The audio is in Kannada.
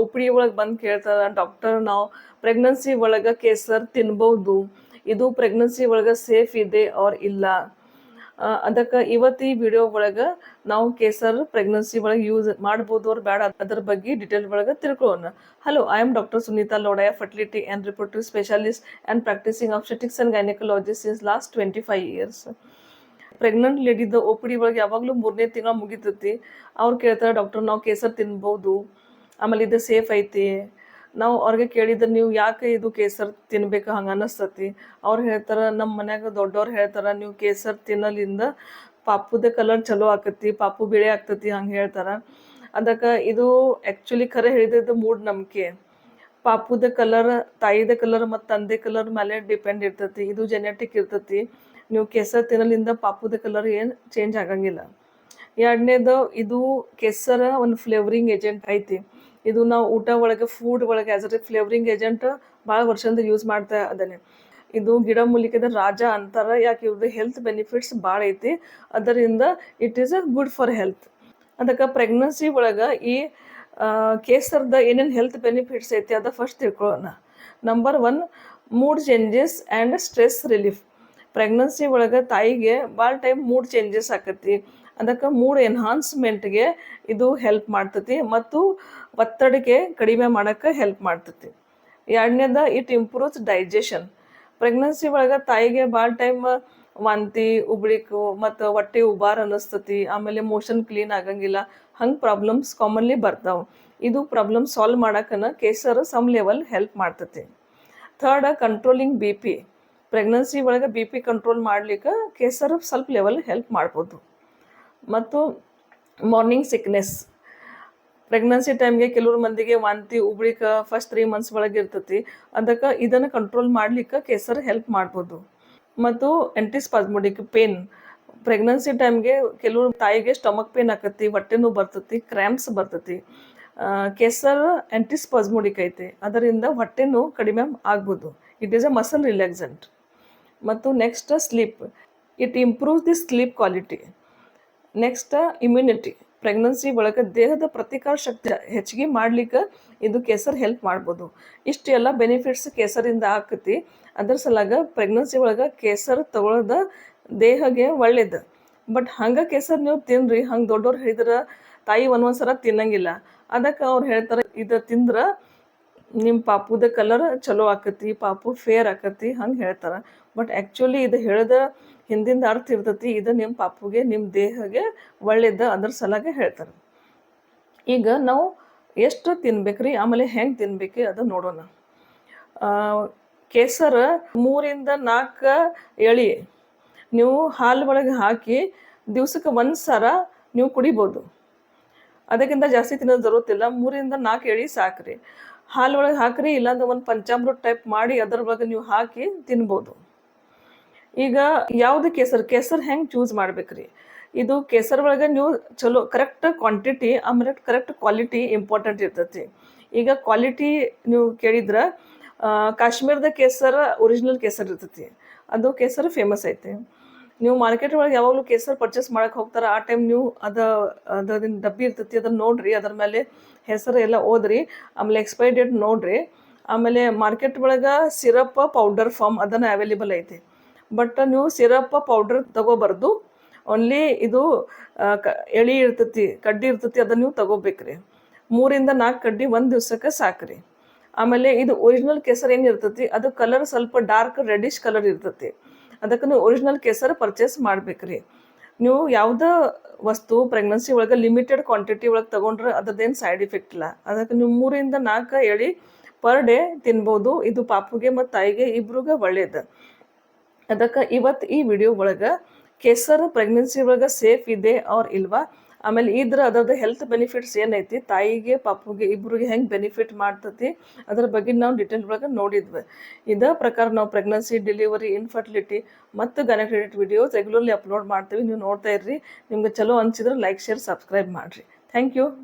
ಒ ಪಿ ಡಿ ಒಳಗೆ ಬಂದು ಕೇಳ್ತಾರೆ ಡಾಕ್ಟರ್ ನಾವು ಪ್ರೆಗ್ನೆನ್ಸಿ ಒಳಗೆ ಕೇಸರ್ ತಿನ್ಬೋದು, ಇದು ಪ್ರೆಗ್ನೆನ್ಸಿ ಒಳಗೆ ಸೇಫ್ ಇದೆ ಆರ್ ಇಲ್ಲ. ಅದಕ್ಕೆ ಇವತ್ತು ಈ ವಿಡಿಯೋ ಒಳಗೆ ನಾವು ಕೇಸರ್ ಪ್ರೆಗ್ನೆನ್ಸಿ ಒಳಗೆ ಯೂಸ್ ಮಾಡ್ಬೋದು ಅವ್ರು ಬೇಡ ಅದ್ರ ಬಗ್ಗೆ ಡೀಟೇಲ್ ಒಳಗೆ ತಿಳ್ಕೊಳ್ಳೋಣ hello I am doctor Sunitha Lodaya fertility and reproductive specialist and practising obstetrics and gynaecologist is last twenty five years pregnant ಲೇಡಿದ O P D ಒಳಗೆ ಯಾವಾಗಲೂ ಮೂರನೇ ತಿಂಗಳು ಮುಗಿತೈತಿ. ಅವ್ರು ಕೇಳ್ತಾರೆ, ಡಾಕ್ಟರ್, ನಾವು ಕೇಸರ್ ತಿನ್ಬೋದು. ಆಮೇಲೆ ಇದು ಸೇಫ್ ಐತಿ. ನಾವು ಅವ್ರಿಗೆ ಕೇಳಿದ್ರೆ ನೀವು ಯಾಕೆ ಇದು ಕೇಸರ್ ತಿನ್ಬೇಕು, ಹಂಗೆ ಅನ್ನಿಸ್ತತಿ. ಅವ್ರು ಹೇಳ್ತಾರೆ ನಮ್ಮ ಮನ್ಯಾಗ ದೊಡ್ಡವ್ರು ಹೇಳ್ತಾರೆ, ನೀವು ಕೇಸರ್ ತಿನ್ನಲಿಂದ ಪಾಪುದ ಕಲರ್ ಚಲೋ ಆಕತಿ, ಪಾಪು ಬಿಳಿ ಆಗ್ತತಿ ಹಂಗೆ ಹೇಳ್ತಾರೆ. ಅದಕ್ಕೆ ಇದು ಆ್ಯಕ್ಚುಲಿ ಖರೆ ಮೂಡ್ ನಂಬಿಕೆ. ಪಾಪುದ ಕಲರ್, ತಾಯಿದ ಕಲರ್ ಮತ್ತು ತಂದೆ ಕಲರ್ ಮೇಲೆ ಡಿಪೆಂಡ್ ಇರ್ತೈತಿ. ಇದು ಜೆನೆಟಿಕ್ ಇರ್ತೈತಿ. ನೀವು ಕೇಸರ್ ತಿನ್ನಲಿಂದ ಪಾಪುದ ಕಲರ್ ಏನು ಚೇಂಜ್ ಆಗಂಗಿಲ್ಲ. ಎರಡನೇದು, ಇದು ಕೇಸರ ಒಂದು ಫ್ಲೇವರಿಂಗ್ ಏಜೆಂಟ್ ಐತಿ. ಇದು ನಾವು ಊಟ ಒಳಗೆ ಫುಡ್ ಒಳಗೆ ಆ್ಯಸ್ ಅ ಫ್ಲೇವರಿಂಗ್ ಏಜೆಂಟ್ ಭಾಳ ವರ್ಷದಿಂದ ಯೂಸ್ ಮಾಡ್ತಾ ಅದನ್ನೇ ಇದು ಗಿಡಮೂಲಿಕೆದ ರಾಜ ಅಂತಾರೆ, ಯಾಕೆ ಇವ್ರದ್ದು ಹೆಲ್ತ್ ಬೆನಿಫಿಟ್ಸ್ ಭಾಳ ಐತಿ. ಅದರಿಂದ it is a good for health ಅದಕ್ಕೆ ಪ್ರೆಗ್ನೆನ್ಸಿ ಒಳಗೆ ಈ ಕೇಸರ್ದ ಏನೇನು ಹೆಲ್ತ್ ಬೆನಿಫಿಟ್ಸ್ ಐತಿ ಅದ ಫಸ್ಟ್ ತಿಳ್ಕೊಳ್ಳೋಣ. Number one mood changes and stress relief pregnancy ಒಳಗೆ ತಾಯಿಗೆ ಭಾಳ ಟೈಮ್ ಮೂಡ್ ಚೇಂಜಸ್ ಆಕತಿ. ಅದಕ್ಕೆ ಮೂಡ್ ಎನ್ಹಾನ್ಸ್ಮೆಂಟ್ಗೆ ಇದು ಹೆಲ್ಪ್ ಮಾಡ್ತತಿ ಮತ್ತು ಒತ್ತಡಕ್ಕೆ ಕಡಿಮೆ ಮಾಡೋಕ್ಕೆ ಹೆಲ್ಪ್ ಮಾಡ್ತತಿ. ಎರಡನೇದ ಇಟ್ ಇಂಪ್ರೂವ್ಸ್ ಡೈಜೆಷನ್ ಪ್ರೆಗ್ನೆನ್ಸಿ ಒಳಗೆ ತಾಯಿಗೆ ಭಾಳ ಟೈಮ್ ವಾಂತಿ ಉಬ್ಳಿಕು ಮತ್ತು ಹೊಟ್ಟೆ ಉಬಾರ್ ಅನ್ನಿಸ್ತತಿ ಆಮೇಲೆ ಮೋಷನ್ ಕ್ಲೀನ್ ಆಗಂಗಿಲ್ಲ, ಹಂಗೆ ಪ್ರಾಬ್ಲಮ್ಸ್ ಕಾಮನ್ಲಿ ಬರ್ತಾವೆ. ಇದು ಪ್ರಾಬ್ಲಮ್ ಸಾಲ್ವ್ ಮಾಡೋಕ್ಕನ ಕೇಸರ್ ಸಮ್ ಲೆವೆಲ್ ಹೆಲ್ಪ್ ಮಾಡ್ತತಿ. Third controlling B P pregnancy ಒಳಗೆ ಬಿ ಪಿ ಕಂಟ್ರೋಲ್ ಮಾಡ್ಲಿಕ್ಕೆ ಕೇಸರ್ ಸ್ವಲ್ಪ ಲೆವೆಲ್ ಹೆಲ್ಪ್ ಮಾಡ್ಬೋದು. ಮತ್ತು ಮಾರ್ನಿಂಗ್ ಸಿಕ್ನೆಸ್ ಪ್ರೆಗ್ನೆನ್ಸಿ ಟೈಮ್ಗೆ ಕೆಲವ್ರ ಮಂದಿಗೆ ವಾಂತಿ ಉಬ್ಳಿಕ ಫಸ್ಟ್ ತ್ರೀ ಮಂತ್ಸ್ ಒಳಗೆ ಇರ್ತೈತಿ. ಅದಕ್ಕೆ ಇದನ್ನು ಕಂಟ್ರೋಲ್ ಮಾಡ್ಲಿಕ್ಕೆ ಕೇಸರ್ ಹೆಲ್ಪ್ ಮಾಡ್ಬೋದು. ಮತ್ತು ಎಂಟಿಸ್ಪಾಸ್ಮೋಡಿಕ್ ಪೇನ್ ಪ್ರೆಗ್ನೆನ್ಸಿ ಟೈಮ್ಗೆ ಕೆಲವ್ರ ತಾಯಿಗೆ ಸ್ಟಮಕ್ ಪೇನ್ ಆಕತಿ, ಹೊಟ್ಟೆ ನೋವು ಬರ್ತೈತಿ ಕ್ರ್ಯಾಂಪ್ಸ್ ಬರ್ತೈತಿ. ಕೇಸರ್ ಎಂಟಿಸ್ಪಾಸ್ಮೋಡಿಕ್ ಐತೆ. ಅದರಿಂದ ಹೊಟ್ಟೆ ನೋವು ಕಡಿಮೆ ಆಗ್ಬೋದು. It is a muscle relaxant ಮತ್ತು next sleep it improves the sleep quality next immunity pregnancy ಒಳಗೆ ದೇಹದ ಪ್ರತಿಕಾರ ಶಕ್ತಿ ಹೆಚ್ಚಿಗೆ ಮಾಡ್ಲಿಕ್ಕೆ ಇದು ಕೇಸರ್ ಹೆಲ್ಪ್ ಮಾಡ್ಬೋದು. ಇಷ್ಟು ಎಲ್ಲ ಬೆನಿಫಿಟ್ಸ್ ಕೇಸರಿಂದ ಆಕತಿ. ಅದ್ರ ಸಲಾಗ ಪ್ರೆಗ್ನೆನ್ಸಿ ಒಳಗೆ ಕೇಸರ್ ತಗೊಳ್ಳೋದ ದೇಹಗೆ ಒಳ್ಳೇದು. ಬಟ್ ಹಂಗೆ ಕೇಸರ್ ನೀವು ತಿನ್ರಿ, ಹಂಗೆ ದೊಡ್ಡವ್ರು ಹೇಳಿದ್ರೆ ತಾಯಿ ಒಂದೊಂದು ಸಲ ತಿನ್ನಂಗಿಲ್ಲ. ಅದಕ್ಕೆ ಅವ್ರು ಹೇಳ್ತಾರೆ, ಇದು ತಿಂದ್ರೆ ನಿಮ್ಮ ಪಾಪುದ ಕಲರ್ ಚಲೋ ಆಕತಿ ಪಾಪು ಫೇರ್ ಆಕತಿ ಹಂಗೆ ಹೇಳ್ತಾರೆ. ಬಟ್ ಆ್ಯಕ್ಚುಲಿ ಇದು ಹೇಳಿದ ಹಿಂದಿಂದ ಅರ್ಥ ಇರ್ತೈತಿ, ಇದು ನಿಮ್ಮ ಪಾಪುಗೆ ನಿಮ್ಮ ದೇಹಗೆ ಒಳ್ಳೆಯದ ಅದ್ರ ಸಲಾಗೆ ಹೇಳ್ತಾರೆ. ಈಗ ನಾವು ಎಷ್ಟು ತಿನ್ಬೇಕ್ರಿ, ಆಮೇಲೆ ಹೆಂಗೆ ತಿನ್ಬೇಕು ಅದು ನೋಡೋಣ. ಕೇಸರ ಮೂರಿಂದ ನಾಲ್ಕು ಎಳಿ ನೀವು ಹಾಲು ಒಳಗೆ ಹಾಕಿ ದಿವ್ಸಕ್ಕೆ ಒಂದು ಸಾರ ನೀವು ಕುಡಿಬೋದು. ಅದಕ್ಕಿಂತ ಜಾಸ್ತಿ ತಿನ್ನೋದು ಜರುತ್ತಿಲ್ಲ ಮೂರಿಂದ ನಾಲ್ಕು ಎಳಿ ಸಾಕ್ರಿ. ಹಾಲು ಒಳಗೆ ಹಾಕ್ರಿ, ಇಲ್ಲಾಂದ್ರೆ ಒಂದು ಪಂಚಾಮೃತ ಟೈಪ್ ಮಾಡಿ ಅದರ ಒಳಗೆ ನೀವು ಹಾಕಿ ತಿನ್ಬೋದು. ಈಗ ಯಾವುದು ಕೇಸರ್ ಕೇಸರ್ ಹೆಂಗೆ ಚೂಸ್ ಮಾಡ್ಬೇಕ್ರಿ? ಇದು ಕೇಸರ್ ಒಳಗೆ ನೀವು ಚಲೋ ಕರೆಕ್ಟ್ ಕ್ವಾಂಟಿಟಿ ಆಮೇಲೆ ಕರೆಕ್ಟ್ ಕ್ವಾಲಿಟಿ ಇಂಪಾರ್ಟೆಂಟ್ ಇರ್ತೈತಿ. ಈಗ ಕ್ವಾಲಿಟಿ ನೀವು ಕೇಳಿದ್ರೆ ಕಾಶ್ಮೀರದ ಕೇಸರ ಒರಿಜಿನಲ್ ಕೇಸರ್ ಇರ್ತೈತಿ. ಅದು ಕೇಸರ್ ಫೇಮಸ್ ಐತಿ. ನೀವು ಮಾರ್ಕೆಟ್ ಒಳಗೆ ಯಾವಾಗಲೂ ಕೇಸರ್ ಪರ್ಚೇಸ್ ಮಾಡಕ್ಕೆ ಹೋಗ್ತಾರೆ, ಆ ಟೈಮ್ ನೀವು ಅದ, ಅದರಿಂದ ಡಬ್ಬಿ ಇರ್ತೈತಿ, ಅದನ್ನ ನೋಡ್ರಿ, ಅದ್ರ ಮೇಲೆ ಹೆಸರು ಎಲ್ಲ ಓದ್ರಿ, ಆಮೇಲೆ ಎಕ್ಸ್ಪೈರಿ ಡೇಟ್ ನೋಡ್ರಿ, ಆಮೇಲೆ ಮಾರ್ಕೆಟ್ ಒಳಗೆ ಸಿರಪ್ ಪೌಡರ್ ಫಾರ್ಮ್ ಅದನ್ನು ಅವೈಲೇಬಲ್ ಐತಿ. ಬಟ್ ನೀವು ಸಿರಪ್ ಪೌಡರ್ ತಗೋಬಾರ್ದು ಓನ್ಲಿ ಇದು ಕ, ಎಳಿ ಇರ್ತೈತಿ, ಕಡ್ಡಿ ಇರ್ತೈತಿ, ಅದನ್ನು ನೀವು ತಗೋಬೇಕ್ರಿ. ಮೂರಿಂದ ನಾಲ್ಕು ಕಡ್ಡಿ ಒಂದು ದಿವ್ಸಕ್ಕೆ ಸಾಕ್ರಿ. ಆಮೇಲೆ ಇದು ಒರಿಜಿನಲ್ ಕೇಸರ್ ಏನು ಇರ್ತೈತಿ, ಅದು ಕಲರ್ ಸ್ವಲ್ಪ ಡಾರ್ಕ್ ರೆಡಿಶ್ ಕಲರ್ ಇರ್ತೈತಿ. ಅದಕ್ಕೆ ನೀವು ಒರಿಜಿನಲ್ ಕೇಸರ್ ಪರ್ಚೇಸ್ ಮಾಡ್ಬೇಕ್ರಿ. ನೀವು ಯಾವುದೇ ವಸ್ತು ಪ್ರೆಗ್ನೆನ್ಸಿ ಒಳಗೆ ಲಿಮಿಟೆಡ್ ಕ್ವಾಂಟಿಟಿ ಒಳಗೆ ತೊಗೊಂಡ್ರೆ ಅದ್ರದ್ದೇನು ಸೈಡ್ ಇಫೆಕ್ಟ್ ಇಲ್ಲ. ಅದಕ್ಕೆ ನೀವು ಮೂರಿಂದ ನಾಲ್ಕು ಎಳಿ ಪರ್ ಡೇ ತಿನ್ಬೋದು. ಇದು ಪಾಪುಗೆ ಮತ್ತು ತಾಯಿಗೆ ಇಬ್ರಿಗೆ ಒಳ್ಳೆಯದು ಅದಕ್ಕೆ ಇವತ್ತು ಈ ವಿಡಿಯೋ ಒಳಗೆ ಕೇಸರ್ ಪ್ರೆಗ್ನೆನ್ಸಿ ಒಳಗೆ ಸೇಫ್ ಇದೆ ಅವ್ರ ಇಲ್ವಾ? ಆಮೇಲೆ ಇದ್ರ ಅದರದ್ದು ಹೆಲ್ತ್ ಬೆನಿಫಿಟ್ಸ್ ಏನೈತಿ? ತಾಯಿಗೆ, ಪಾಪುಗೆ ಇಬ್ಬರಿಗೆ ಹೆಂಗೆ ಬೆನಿಫಿಟ್ ಮಾಡ್ತತಿ? ಅದ್ರ ಬಗ್ಗೆ ನಾವು ಡಿಟೇಲ್ ಒಳಗೆ ನೋಡಿದ್ವಿ. ಇದೇ ಪ್ರಕಾರ ನಾವು ಪ್ರೆಗ್ನೆನ್ಸಿ ಡೆಲಿವರಿ ಇನ್ಫರ್ಟಿಲಿಟಿ ಮತ್ತು ಗೈನಕ್ರಿಯೇಟ್ ವಿಡಿಯೋಸ್ ರೆಗ್ಯುಲರ್ಲಿ ಅಪ್ಲೋಡ್ ಮಾಡ್ತೀವಿ. ನೀವು ನೋಡ್ತಾ ಇರ್ರಿ. ನಿಮ್ಗೆ ಚಲೋ ಅನ್ಸಿದ್ರೆ ಲೈಕ್ ಶೇರ್ ಸಬ್ಸ್ಕ್ರೈಬ್ ಮಾಡಿರಿ. Thank you